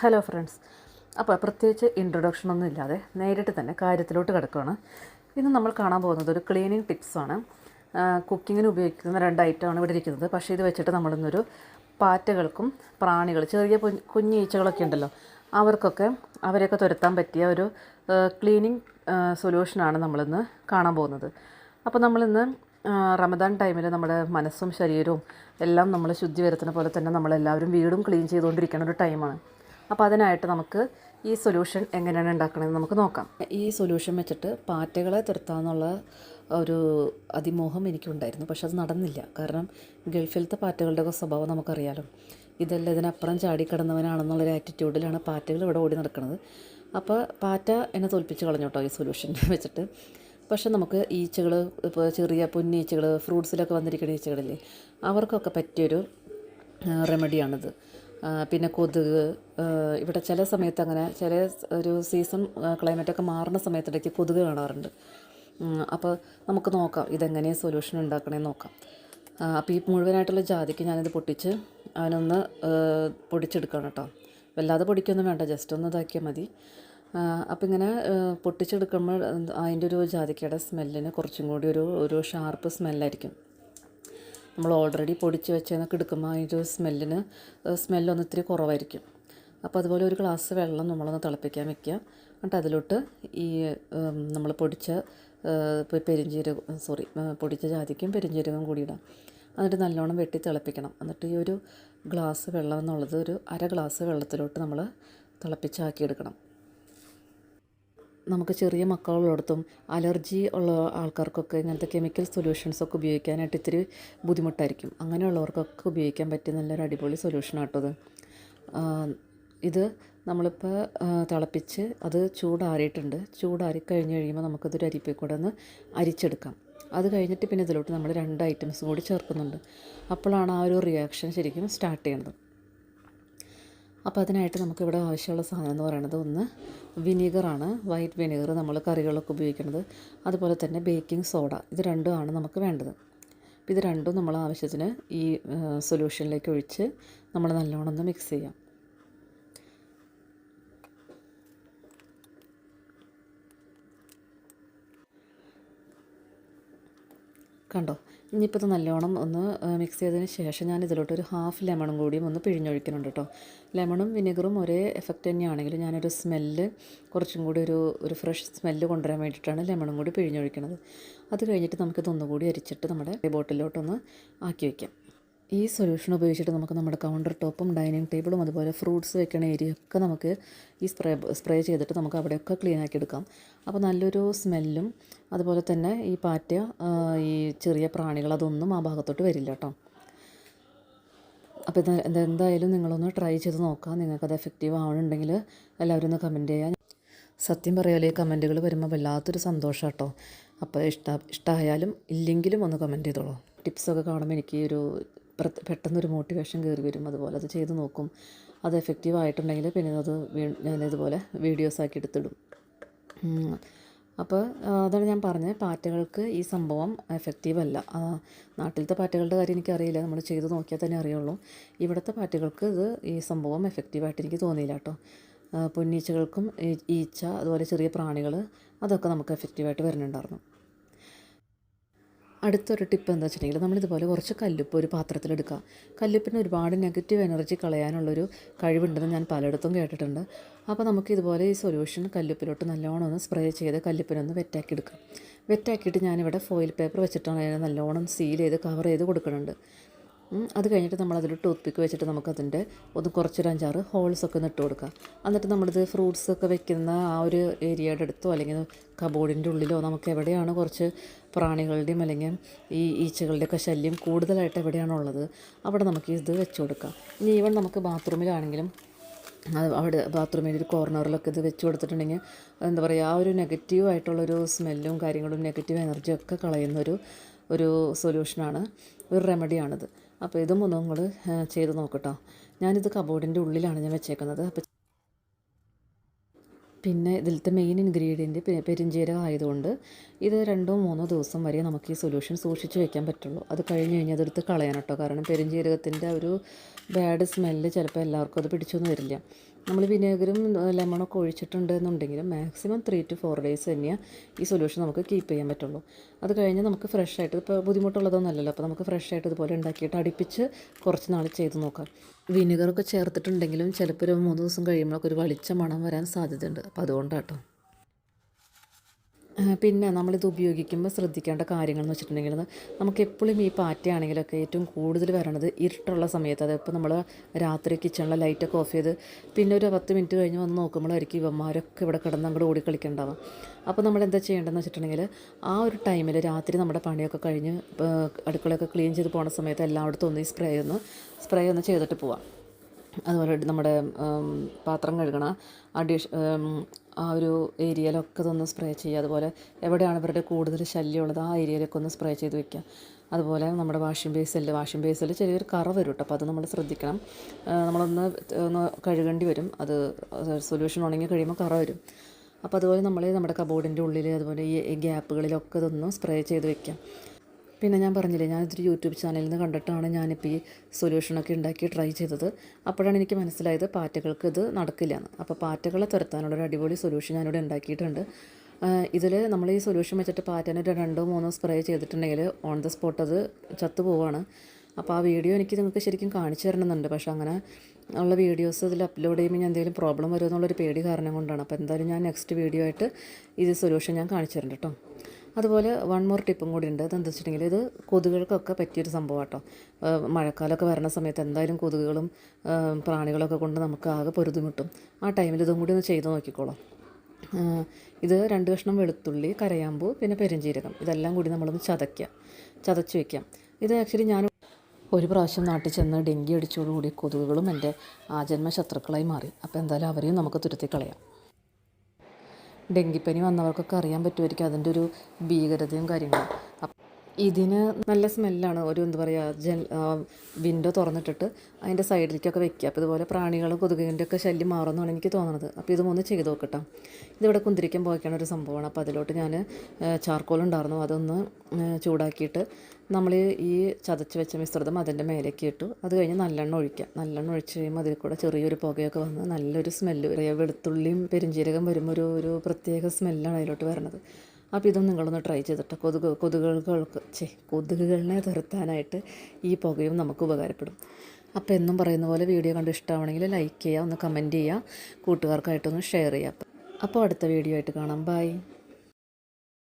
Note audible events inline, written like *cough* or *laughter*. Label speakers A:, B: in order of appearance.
A: Hello friends അപ്പോൾ പ്രത്യേകിച്ച് introduction ഒന്നും ഇല്ലാതെ നേരിട്ട് തന്നെ കാര്യത്തിലോട്ട് കിടക്കുകയാണ് ഇന്ന് നമ്മൾ കാണാൻ പോകുന്നത് ഒരു ക്ലീനിങ് ടിപ്സാണ് കുക്കിങ്ങിന് ഉപയോഗിക്കുന്ന രണ്ട് ഐറ്റം ആണ് ഇവിടെ ഇരിക്കുന്നത്. പക്ഷേ ഇത് വെച്ചിട്ട് നമ്മളിന്നൊരു പാറ്റകൾക്കും പ്രാണികൾ ചെറിയ കുഞ്ഞ് ഈച്ചകളൊക്കെ ഉണ്ടല്ലോ അവർക്കൊക്കെ അവരെയൊക്കെ തുരത്താൻ പറ്റിയ ഒരു ക്ലീനിങ് സൊല്യൂഷനാണ് നമ്മളിന്ന് കാണാൻ പോകുന്നത്. അപ്പോൾ നമ്മളിന്ന് റമദാൻ ടൈമിൽ നമ്മുടെ മനസ്സും ശരീരവും എല്ലാം നമ്മൾ ശുദ്ധി വരുത്തുന്ന പോലെ തന്നെ നമ്മളെല്ലാവരും വീടും ക്ലീൻ ചെയ്തുകൊണ്ടിരിക്കുന്ന ഒരു ടൈമാണ് അപ്പോൾ അതിനായിട്ട് നമുക്ക് ഈ സൊല്യൂഷൻ എങ്ങനെയാണ് ഉണ്ടാക്കണമെന്ന് നമുക്ക് നോക്കാം. ഈ സൊല്യൂഷൻ വെച്ചിട്ട് പാറ്റകളെ തുരത്താമെന്നുള്ള ഒരു അതിമോഹം എനിക്കുണ്ടായിരുന്നു. പക്ഷെ അത് നടന്നില്ല. കാരണം ഗൾഫിലത്തെ പാറ്റകളുടെ ഒക്കെ സ്വഭാവം നമുക്കറിയാലോ. ഇതല്ല ഇതിനപ്പുറം ചാടിക്കിടന്നവനാണെന്നുള്ളൊരു ആറ്റിറ്റ്യൂഡിലാണ് പാറ്റകൾ ഇവിടെ ഓടി നടക്കുന്നത് അപ്പോൾ പാറ്റ എന്നെ തോൽപ്പിച്ച് കളഞ്ഞു കേട്ടോ ഈ സൊല്യൂഷൻ *laughs* വെച്ചിട്ട്. പക്ഷെ നമുക്ക് ഈച്ചകൾ ഇപ്പോൾ ചെറിയ പൊന്നീച്ചകൾ ഫ്രൂട്ട്സിലൊക്കെ വന്നിരിക്കുന്ന ഈച്ചകളില്ലേ അവർക്കൊക്കെ പറ്റിയൊരു റെമഡിയാണിത് പിന്നെ കൊതുക് ഇവിടെ ചില സമയത്ത് അങ്ങനെ ചില ഒരു സീസൺ ക്ലൈമറ്റൊക്കെ മാറുന്ന സമയത്തിടയ്ക്ക് കൊതുക് കാണാറുണ്ട്. അപ്പോൾ നമുക്ക് നോക്കാം ഇതെങ്ങനെയാണ് സൊല്യൂഷൻ ഉണ്ടാക്കണേ നോക്കാം. അപ്പോൾ ഈ മുഴുവനായിട്ടുള്ള ജാതിക്ക് ഞാനിത് പൊട്ടിച്ച് അവനൊന്ന് പൊടിച്ചെടുക്കണം കേട്ടോ. വല്ലാതെ പൊടിക്കൊന്നും വേണ്ട ജസ്റ്റ് ഒന്ന് ഇതാക്കിയാൽ മതി. അപ്പം ഇങ്ങനെ പൊട്ടിച്ചെടുക്കുമ്പോൾ അതിന്റെ ഒരു ജാതിക്കയുടെ സ്മെല്ലിന് കുറച്ചും കൂടി ഒരു ഒരു ഷാർപ്പ് സ്മെല്ലായിരിക്കും നമ്മൾ ഓൾറെഡി പൊടിച്ച് വെച്ചതെന്നൊക്കെ എടുക്കുമ്പോൾ അതിന്റെ സ്മെല്ലിന് സ്മെല്ലൊന്ന് ഇത്തിരി കുറവായിരിക്കും. അപ്പോൾ അതുപോലെ ഒരു ഗ്ലാസ് വെള്ളം നമ്മളൊന്ന് തിളപ്പിക്കാൻ വെക്കുക. എന്നിട്ട് അതിലോട്ട് ഈ നമ്മൾ പൊടിച്ച പെരിഞ്ചീരകം സോറി പൊടിച്ച ജാതിക്കും പെരിഞ്ചീരകം കൂടി ഇടാം. എന്നിട്ട് നല്ലോണം വെട്ടി തിളപ്പിക്കണം. എന്നിട്ട് ഈ ഒരു ഗ്ലാസ് വെള്ളം എന്നുള്ളത് ഒരു അര ഗ്ലാസ് വെള്ളത്തിലോട്ട് നമ്മൾ തിളപ്പിച്ചാക്കിയെടുക്കണം. നമുക്ക് ചെറിയ മക്കളുള്ളിടത്തും അലർജി ഉള്ള ആൾക്കാർക്കൊക്കെ ഇങ്ങനത്തെ കെമിക്കൽ സൊല്യൂഷൻസൊക്കെ ഉപയോഗിക്കാനായിട്ട് ഇത്തിരി ബുദ്ധിമുട്ടായിരിക്കും. അങ്ങനെയുള്ളവർക്കൊക്കെ ഉപയോഗിക്കാൻ പറ്റിയ നല്ലൊരു അടിപൊളി സൊല്യൂഷനാട്ടോ ആട്ടത് ഇത് നമ്മളിപ്പോൾ തിളപ്പിച്ച് അത് ചൂടാറിയിട്ടുണ്ട്. ചൂടാറി കഴിഞ്ഞ് കഴിയുമ്പോൾ നമുക്കതൊരു അരിപ്പിൽ കൂടെ ഒന്ന് അരിച്ചെടുക്കാം. അത് കഴിഞ്ഞിട്ട് പിന്നെ ഇതിലോട്ട് നമ്മൾ രണ്ട് ഐറ്റംസ് കൂടി ചേർക്കുന്നുണ്ട്. അപ്പോഴാണ് ആ ഒരു റിയാക്ഷൻ ശരിക്കും സ്റ്റാർട്ട് ചെയ്യുന്നത് അപ്പോൾ അതിനായിട്ട് നമുക്കിവിടെ ആവശ്യമുള്ള സാധനം എന്ന് പറയുന്നത് ഒന്ന് വിനീഗറാണ്. വൈറ്റ് വിനീഗർ നമ്മൾ കറികളൊക്കെ ഉപയോഗിക്കുന്നത്. അതുപോലെ തന്നെ ബേക്കിംഗ് സോഡ ഇത് രണ്ടുമാണ് നമുക്ക് വേണ്ടത്. ഇത് രണ്ടും നമ്മൾ ആവശ്യത്തിന് ഈ സൊല്യൂഷനിലേക്ക് ഒഴിച്ച് നമ്മൾ നല്ലോണം ഒന്ന് മിക്സ് ചെയ്യാം. കണ്ടോ? ഇനിയിപ്പോൾ ഇത് നല്ലോണം ഒന്ന് മിക്സ് ചെയ്തതിന് ശേഷം ഞാൻ ഇതിലോട്ട് ഒരു ഹാഫ് ലെമണും കൂടിയും ഒന്ന് പിഴിഞ്ഞൊഴിക്കുന്നുണ്ട് കേട്ടോ ലെമണും വിനെഗറും ഒരേ എഫക്റ്റ് തന്നെയാണെങ്കിലും ഞാനൊരു സ്മെല്ല് കുറച്ചും കൂടി ഒരു ഒരു ഫ്രഷ് സ്മെല്ല് കൊണ്ടുവരാൻ വേണ്ടിയിട്ടാണ് ലെമണും കൂടി പിഴിഞ്ഞൊഴിക്കുന്നത്. അത് കഴിഞ്ഞിട്ട് നമുക്കിതൊന്നുകൂടി അരിച്ചിട്ട് നമ്മുടെ ബോട്ടിലോട്ടൊന്ന് ആക്കി വയ്ക്കാം ഈ സൊല്യൂഷൻ ഉപയോഗിച്ചിട്ട് നമുക്ക് നമ്മുടെ കൗണ്ടർ ടോപ്പും ഡൈനിങ് ടേബിളും അതുപോലെ ഫ്രൂട്ട്സ് വെക്കണ ഏരിയ ഒക്കെ നമുക്ക് ഈ സ്പ്രേ സ്പ്രേ ചെയ്തിട്ട് നമുക്ക് അവിടെയൊക്കെ ക്ലീൻ ആക്കി എടുക്കാം. അപ്പോൾ നല്ലൊരു സ്മെല്ലും അതുപോലെ തന്നെ ഈ പാറ്റ ഈ ചെറിയ പ്രാണികൾ അതൊന്നും ആ ഭാഗത്തോട്ട് വരില്ല കേട്ടോ അപ്പോൾ ഇത് എന്തായാലും നിങ്ങളൊന്ന് ട്രൈ ചെയ്ത് നോക്കാം. നിങ്ങൾക്കത് എഫക്റ്റീവ് ആവണമെന്നുണ്ടെങ്കിൽ എല്ലാവരും ഒന്ന് കമന്റ് ചെയ്യാം. സത്യം പറയാലേ കമന്റുകൾ വരുമ്പോൾ വല്ലാത്തൊരു സന്തോഷം കേട്ടോ അപ്പോൾ ഇഷ്ട ഇഷ്ടമായാലും ഇല്ലെങ്കിലും ഒന്ന് കമന്റ് ചെയ്തോളൂ. ടിപ്സൊക്കെ കാണുമ്പോൾ എനിക്ക് ഒരു പെട്ടെന്നൊരു മോട്ടിവേഷൻ കയറി വരും. അതുപോലെ അത് ചെയ്ത് നോക്കും. അത് എഫക്റ്റീവ് ആയിട്ടുണ്ടെങ്കിൽ പിന്നെ അത് ഞാൻ ഇതുപോലെ വീഡിയോസ് ആക്കി എടുത്തിടും. അപ്പോൾ അതാണ് ഞാൻ പറഞ്ഞത്. പാറ്റകൾക്ക് ഈ സംഭവം എഫക്റ്റീവ് അല്ല. നാട്ടിലത്തെ പാറ്റകളുടെ കാര്യം എനിക്കറിയില്ല. നമ്മൾ ചെയ്ത് നോക്കിയാൽ തന്നെ അറിയുള്ളൂ. ഇവിടുത്തെ പാറ്റകൾക്ക് ഇത് ഈ സംഭവം എഫക്റ്റീവായിട്ട് എനിക്ക് തോന്നിയില്ല കേട്ടോ. പൊന്നീച്ചകൾക്കും ഈച്ച അതുപോലെ ചെറിയ പ്രാണികൾ അതൊക്കെ നമുക്ക് എഫക്റ്റീവായിട്ട് വരുന്നുണ്ടായിരുന്നു. അടുത്തൊരു ടിപ്പ് എന്താ വെച്ചിട്ടുണ്ടെങ്കിൽ നമ്മളിതുപോലെ കുറച്ച് കല്ലുപ്പ് ഒരു പാത്രത്തിലെടുക്കുക. കല്ലുപ്പിന് ഒരുപാട് നെഗറ്റീവ് എനർജി കളയാനുള്ളൊരു കഴിവുണ്ടെന്ന് ഞാൻ പലയിടത്തും കേട്ടിട്ടുണ്ട്. അപ്പോൾ നമുക്ക് ഇതുപോലെ ഈ സൊല്യൂഷൻ കല്ലുപ്പിലോട്ട് നല്ലോണം ഒന്ന് സ്പ്രേ ചെയ്ത് കല്ലുപ്പിനൊന്ന് വെറ്റാക്കി എടുക്കാം വെറ്റാക്കിയിട്ട് ഞാനിവിടെ ഫോയിൽ പേപ്പർ വെച്ചിട്ടാണ് അതിനെ നല്ലോണം സീൽ ചെയ്ത് കവർ ചെയ്ത് കൊടുക്കുന്നുണ്ട്. അത് കഴിഞ്ഞിട്ട് നമ്മളതിൽ ടൂത്ത് പിക്ക് വെച്ചിട്ട് നമുക്കതിന്റെ ഒന്ന് കുറച്ചൊരു അഞ്ചാറ് ഹോൾസൊക്കെ ഒന്ന് ഇട്ട് കൊടുക്കുക എന്നിട്ട് നമ്മളിത് ഫ്രൂട്ട്സ് ഒക്കെ വെക്കുന്ന ആ ഒരു ഏരിയയുടെ അടുത്തോ അല്ലെങ്കിൽ കബോർഡിന്റെ ഉള്ളിലോ നമുക്ക് എവിടെയാണ് കുറച്ച് പ്രാണികളുടെയും അല്ലെങ്കിൽ ഈ ഈച്ചകളുടെയൊക്കെ ശല്യം കൂടുതലായിട്ട് എവിടെയാണോ ഉള്ളത് അവിടെ നമുക്ക് ഇത് വെച്ച് കൊടുക്കാം. ഇനി ഈവൻ നമുക്ക് ബാത്റൂമിലാണെങ്കിലും അവിടെ ബാത്റൂമിന്റെ ഒരു കോർണറിലൊക്കെ ഇത് വെച്ച് കൊടുത്തിട്ടുണ്ടെങ്കിൽ എന്താ പറയുക ആ ഒരു നെഗറ്റീവ് ആയിട്ടുള്ളൊരു സ്മെല്ലും കാര്യങ്ങളും നെഗറ്റീവ് എനർജിയും ഒക്കെ കളയുന്നൊരു ഒരു സൊല്യൂഷനാണ് ഒരു റെമഡിയാണിത് അപ്പോൾ ഇതും ഒന്ന് നിങ്ങൾ ചെയ്ത് നോക്കട്ടോ. ഞാനിത് കബോർഡിന്റെ ഉള്ളിലാണ് ഞാൻ വെച്ചേക്കുന്നത്. അപ്പോൾ പിന്നെ ഇതിലത്തെ മെയിൻ ഇൻഗ്രീഡിയന്റ് പെരിഞ്ചീരകം ആയതുകൊണ്ട് ഇത് രണ്ടോ മൂന്നോ ദിവസം വരെ നമുക്ക് ഈ സൊല്യൂഷൻ സൂക്ഷിച്ച് വെക്കാൻ പറ്റുള്ളൂ. അത് കഴിഞ്ഞ് കഴിഞ്ഞാൽ അതെടുത്ത് കളയാൻ കാരണം പെരിഞ്ചീരകത്തിന്റെ ഒരു ബാഡ് സ്മെല്ല് ചിലപ്പോൾ എല്ലാവർക്കും അത് പിടിച്ചൊന്നും വരില്ല. നമ്മൾ വിനേഗറും ലെമണൊക്കെ ഒഴിച്ചിട്ടുണ്ടെന്നുണ്ടെങ്കിൽ maximum three to four days തന്നെയാണ് ഈ സൊല്യൂഷൻ നമുക്ക് കീപ്പ് ചെയ്യാൻ പറ്റുള്ളൂ. അത് കഴിഞ്ഞ് നമുക്ക് ഫ്രഷ് ആയിട്ട് ഇപ്പോൾ ബുദ്ധിമുട്ടുള്ളതൊന്നും അല്ലല്ലോ അപ്പോൾ നമുക്ക് ഫ്രഷ് ആയിട്ട് ഇതുപോലെ ഉണ്ടാക്കിയിട്ട് അടുപ്പിച്ച് കുറച്ച് നാൾ ചെയ്ത് നോക്കാം. വിനെഗറൊക്കെ ചേർത്തിട്ടുണ്ടെങ്കിലും ചിലപ്പോൾ ഒരു മൂന്ന് ദിവസം കഴിയുമ്പോഴൊക്കെ ഒരു വളിച്ച മണം വരാൻ സാധ്യതയുണ്ട്. അപ്പോൾ അതുകൊണ്ടാട്ടോ. പിന്നെ നമ്മളിത് ഉപയോഗിക്കുമ്പോൾ ശ്രദ്ധിക്കേണ്ട കാര്യങ്ങൾ എന്ന് വെച്ചിട്ടുണ്ടെങ്കിൽ നമുക്ക് എപ്പോഴും ഈ പാറ്റയാണെങ്കിലൊക്കെ ഏറ്റവും കൂടുതൽ വരണത് ഇരുട്ടുള്ള സമയത്ത്. അതിപ്പോൾ നമ്മൾ രാത്രി കിച്ചണിലെ ലൈറ്റൊക്കെ ഓഫ് ചെയ്ത് പിന്നെ ഒരു പത്ത് മിനിറ്റ് കഴിഞ്ഞ് വന്ന് നോക്കുമ്പോഴായിരിക്കും ഇവന്മാരൊക്കെ ഇവിടെ കിടന്ന് അങ്ങോട്ട് ഓടി കളിക്കണ്ടാവുക. അപ്പോൾ നമ്മൾ എന്താ ചെയ്യേണ്ടതെന്ന് വെച്ചിട്ടുണ്ടെങ്കിൽ ആ ഒരു ടൈമിൽ രാത്രി നമ്മുടെ പണിയൊക്കെ കഴിഞ്ഞ് അടുക്കളയൊക്കെ ക്ലീൻ ചെയ്ത് പോകുന്ന സമയത്ത് എല്ലായിടത്തും ഒന്ന് ഈ സ്പ്രേ ഒന്ന് സ്പ്രേ ഒന്ന് ചെയ്തിട്ട് പോവാം. അതുപോലെ നമ്മുടെ പാത്രം കഴുകണ ആ ഡിഷ് ആ ഒരു ഏരിയയിലൊക്കെ ഇതൊന്ന് സ്പ്രേ ചെയ്യുക. അതുപോലെ എവിടെയാണ് ഇവരുടെ കൂടുതൽ ശല്യമുള്ളത് ആ ഏരിയയിലൊക്കെ ഒന്ന് സ്പ്രേ ചെയ്ത് വെക്കുക. അതുപോലെ നമ്മുടെ വാഷിംഗ് ബേസിൽ വാഷിംഗ് ബേസിൽ ചെറിയൊരു കറ വരും കേട്ടോ. അപ്പോൾ അത് നമ്മൾ ശ്രദ്ധിക്കണം. നമ്മളൊന്ന് ഒന്ന് കഴുകേണ്ടി വരും. അത് സൊല്യൂഷൻ ഉണങ്ങി കഴിയുമ്പോൾ കറ വരും. അപ്പോൾ അതുപോലെ നമ്മൾ നമ്മുടെ കബോർഡിന്റെ ഉള്ളിൽ അതുപോലെ ഈ ഗ്യാപ്പുകളിലൊക്കെ ഇതൊന്ന് സ്പ്രേ ചെയ്ത് വെക്കാം പിന്നെ ഞാൻ പറഞ്ഞില്ലേ ഞാനിതൊരു യൂട്യൂബ് ചാനലിൽ നിന്ന് കണ്ടിട്ടാണ് ഞാനിപ്പോൾ ഈ സൊല്യൂഷനൊക്കെ ഉണ്ടാക്കി ട്രൈ ചെയ്തത്. അപ്പോഴാണ് എനിക്ക് മനസ്സിലായത് പാറ്റകൾക്ക് ഇത് നടക്കില്ല എന്ന് അപ്പോൾ പാറ്റകളെ തുരത്താനുള്ള ഒരു അടിപൊളി സൊല്യൂഷൻ ഞാനിവിടെ ഉണ്ടാക്കിയിട്ടുണ്ട്. ഇതിൽ നമ്മൾ ഈ സൊല്യൂഷൻ വെച്ചിട്ട് പാറ്റേനെ രണ്ടോ മൂന്നോ സ്പ്രേ ചെയ്തിട്ടുണ്ടെങ്കിൽ ഓൺ ദ സ്പോട്ട് അത് ചത്തു പോവാണ്. അപ്പോൾ ആ വീഡിയോ എനിക്ക് നിങ്ങൾക്ക് ശരിക്കും കാണിച്ചു തരണമെന്നുണ്ട്. പക്ഷേ അങ്ങനെ ഉള്ള വീഡിയോസ് ഇതിൽ അപ്ലോഡ് ചെയ്യുമ്പോൾ ഞാൻ എന്തെങ്കിലും പ്രോബ്ലം വരുമെന്നുള്ളൊരു പേടി കാരണം കൊണ്ടാണ്. അപ്പോൾ എന്തായാലും ഞാൻ നെക്സ്റ്റ് വീഡിയോ ആയിട്ട് ഇത് സൊല്യൂഷൻ ഞാൻ കാണിച്ചു തരുന്നുണ്ട് കേട്ടോ. അതുപോലെ വൺ മോർ ടിപ്പും കൂടി ഉണ്ട്. അതെന്താ വെച്ചിട്ടുണ്ടെങ്കിൽ ഇത് കൊതുകുകൾക്കൊക്കെ പറ്റിയൊരു സംഭവം കേട്ടോ മഴക്കാലമൊക്കെ വരുന്ന സമയത്ത് എന്തായാലും കൊതുകുകളും പ്രാണികളൊക്കെ കൊണ്ട് നമുക്ക് ആകെ പൊരുതുമുട്ടും. ആ ടൈമിൽ ഇതും കൂടി ഒന്ന് ചെയ്ത് നോക്കിക്കോളാം. ഇത് രണ്ട് കഷ്ണം വെളുത്തുള്ളി കരയാമ്പൂ പിന്നെ പെരുംജീരകം ഇതെല്ലാം കൂടി നമ്മളൊന്ന് ചതയ്ക്കുക ചതച്ച് വയ്ക്കാം ഇത് ആക്ച്വലി ഞാൻ ഒരു പ്രാവശ്യം നാട്ടിൽ ചെന്ന് ഡെങ്കി അടിച്ചോടുകൂടി കൊതുകുകളും എന്റെ ആജന്മ ശത്രുക്കളായി മാറി. അപ്പോൾ എന്തായാലും അവരെയും നമുക്ക് തുരുത്തി കളയാം. ഡെങ്കിപ്പനി വന്നവർക്കൊക്കെ അറിയാൻ പറ്റുമായിരിക്കും അതിന്റെ ഒരു ഭീകരതയും കാര്യങ്ങളും. ഇതിന് നല്ല സ്മെല്ലാണ്. ഒരു എന്താ പറയുക ജൻ വിൻഡോ തുറന്നിട്ടിട്ട് അതിന്റെ സൈഡിലേക്കൊക്കെ വെക്കുക. അപ്പോൾ ഇതുപോലെ പ്രാണികൾ കൊതുകിന്റെ ഒക്കെ ശല്യം മാറുമെന്നാണ് എനിക്ക് തോന്നുന്നത് അപ്പോൾ ഇതും ഒന്ന് ചെയ്ത് നോക്കട്ടെ. ഇതിവിടെ കുന്തിരിക്കാൻ പോയിക്കാണ് ഒരു സംഭവമാണ്. അപ്പോൾ അതിലോട്ട് ഞാൻ ചാർക്കോൾ ഉണ്ടായിരുന്നു. അതൊന്ന് ചൂടാക്കിയിട്ട് നമ്മൾ ഈ ചതച്ച് വെച്ച മിശ്രിതം അതിന്റെ മേലേക്ക് ഇട്ടു. അത് കഴിഞ്ഞ് നല്ലെണ്ണ ഒഴിക്കുക. നല്ലെണ്ണ ഒഴിച്ച് കഴിയുമ്പോൾ അതിൽ കൂടെ ചെറിയൊരു പുകയൊക്കെ വന്ന് നല്ലൊരു സ്മെല്ല് വെളുത്തുള്ളിയും പെരിഞ്ചീരകം വരുമ്പോൾ ഒരു ഒരു പ്രത്യേക സ്മെല്ലാണ് അതിലോട്ട് വരുന്നത് അപ്പോൾ ഇതൊന്നും നിങ്ങളൊന്ന് ട്രൈ ചെയ്തിട്ട് കൊതുക് കൊതുകുകൾക്ക് ചേ കൊതുകുകളെ തുരത്താനായിട്ട് ഈ പുകയും നമുക്ക് ഉപകാരപ്പെടും. അപ്പോൾ എന്നും പറയുന്ന പോലെ വീഡിയോ കണ്ട് ഇഷ്ടമാണെങ്കിൽ ലൈക്ക് ചെയ്യുക ഒന്ന് കമന്റ് ചെയ്യുക കൂട്ടുകാർക്കായിട്ടൊന്ന് ഷെയർ ചെയ്യുക. അപ്പോൾ അടുത്ത വീഡിയോ ആയിട്ട് കാണാം. ബൈ